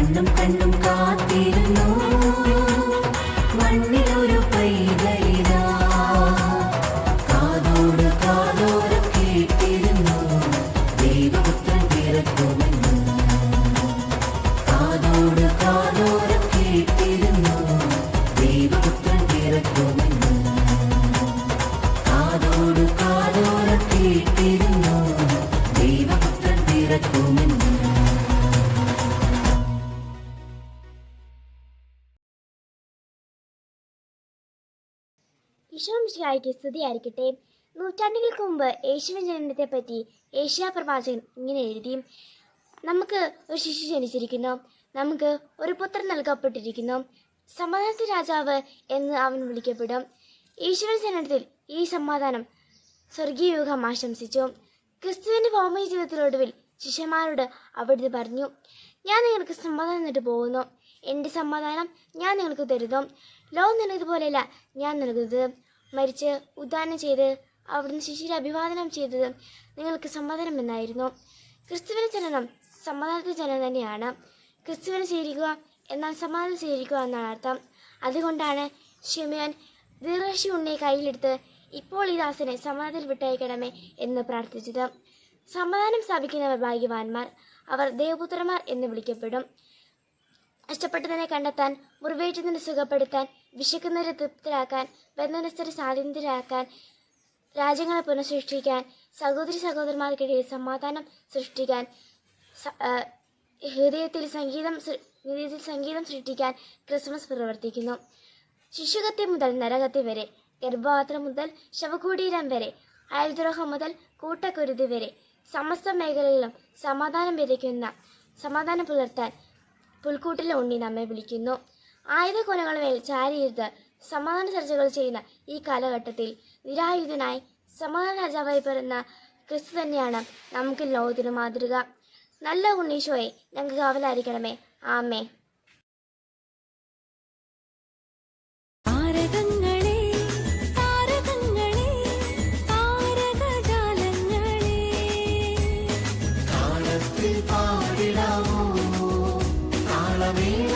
കണ്ണും കണ്ണും കാത്തിരുന്നു. മണ്ണിലൊരു പൈതലിതാ. കാതോട് കാതോരം കേട്ടിരുന്നു. ദൈവപുത്രൻ പിറക്കുമെന്ന്. കാതോട് കാതോട് കേട്ടിരുന്നു. ദൈവപുത്രൻ പിറക്കുമെന്ന്. കാതോട് കാതോട് കേട്ടിരുന്നു. ഈശോമിശിഹായ്ക്ക് സ്തുതിയായിരിക്കട്ടെ നൂറ്റാണ്ടുകൾക്ക് മുമ്പ് ജനനത്തെ പറ്റി ഏഷ്യാ പ്രവാചകൻ ഇങ്ങനെ എഴുതി നമുക്ക് ഒരു ശിശു ജനിച്ചിരിക്കുന്നു. നമുക്ക് ഒരു പുത്രൻ നൽകപ്പെട്ടിരിക്കുന്നു. സമാധാനത്തെ രാജാവ് എന്ന് അവൻ വിളിക്കപ്പെടും. ഈശ്വര ജനനത്തിൽ ഈ സമാധാനം സ്വർഗീയ യുഗം ആശംസിച്ചു. ക്രിസ്തുവിന്റെ ഭൗമിക ജീവിതത്തിലൊടുവിൽ ശിഷ്യന്മാരോട് അവിടുന്ന് പറഞ്ഞു ഞാൻ നിങ്ങൾക്ക് സമാധാനം എന്നിട്ട് പോകുന്നു. എന്റെ സമാധാനം ഞാൻ നിങ്ങൾക്ക് തരുന്നു. ലോകം നൽകിയതുപോലെയല്ല ഞാൻ നൽകുന്നത്. മരിച്ച് ഉദാനം ചെയ്ത് അവിടുന്ന് ശിശുരെ അഭിവാദനം ചെയ്തത് നിങ്ങൾക്ക് സമാധാനം എന്നായിരുന്നു. ക്രിസ്തുവിന് ജനനം സമാധാനത്തിന്റെ ജനനം തന്നെയാണ്. ക്രിസ്തുവിനെ സ്വീകരിക്കുക എന്നാൽ സമാധാനം സ്വീകരിക്കുക എന്നാണ് അർത്ഥം. അതുകൊണ്ടാണ് ഷിമിയൻ ദീർഘശി ഉണ്ണിയെ കയ്യിലെടുത്ത് ഇപ്പോൾ ഈ ദാസനെ സമാധാനത്തിൽ വിട്ടയക്കണമേ എന്ന് പ്രാർത്ഥിച്ചത്. സമാധാനം സ്ഥാപിക്കുന്നവർ ഭാഗ്യവാന്മാർ. അവർ ദേവപുത്രന്മാർ എന്ന് വിളിക്കപ്പെടും. ഇഷ്ടപ്പെട്ടതിനെ കണ്ടെത്താൻ മുറിവേറ്റുന്നതിനെ സുഖപ്പെടുത്താൻ വിശക്കുന്നവരെ തൃപ്തരാക്കാൻ ബന്ധനസ്ഥരെ സ്വാതന്ത്ര്യരാക്കാൻ രാജ്യങ്ങളെ പുനഃസൃഷ്ടിക്കാൻ സഹോദരി സഹോദരന്മാർക്കിടയിൽ സമാധാനം സൃഷ്ടിക്കാൻ ഹൃദയത്തിൽ സംഗീതം ഹൃദയത്തിൽ സംഗീതം സൃഷ്ടിക്കാൻ ക്രിസ്മസ് പ്രവർത്തിക്കുന്നു. ശിശുകത്തി മുതൽ നരകത്തി വരെ ഗർഭപാത്രം മുതൽ ശവകുടീരം വരെ അയൽദ്രോഹം മുതൽ കൂട്ടക്കുരുതി വരെ സമസ്ത മേഖലകളിലും സമാധാനം വിതയ്ക്കുന്ന സമാധാനം പുലർത്താൻ പുൽക്കൂട്ടിലെ ഉണ്ണി നമ്മെ വിളിക്കുന്നു. ആയുധകൊലകളുമേൽ ചാരിയിരുത്ത് സമാധാന ചർച്ചകൾ ചെയ്യുന്ന ഈ കാലഘട്ടത്തിൽ നിരായുധനായി സമാധാന രാജാവായി പിറന്ന ക്രിസ്തു തന്നെയാണ് നമുക്ക് ലോകത്തിന് മാതൃക. നല്ല ഉണ്ണീശോയെ ഞങ്ങൾക്ക് കാവലായിരിക്കണമേ. ആമേ Being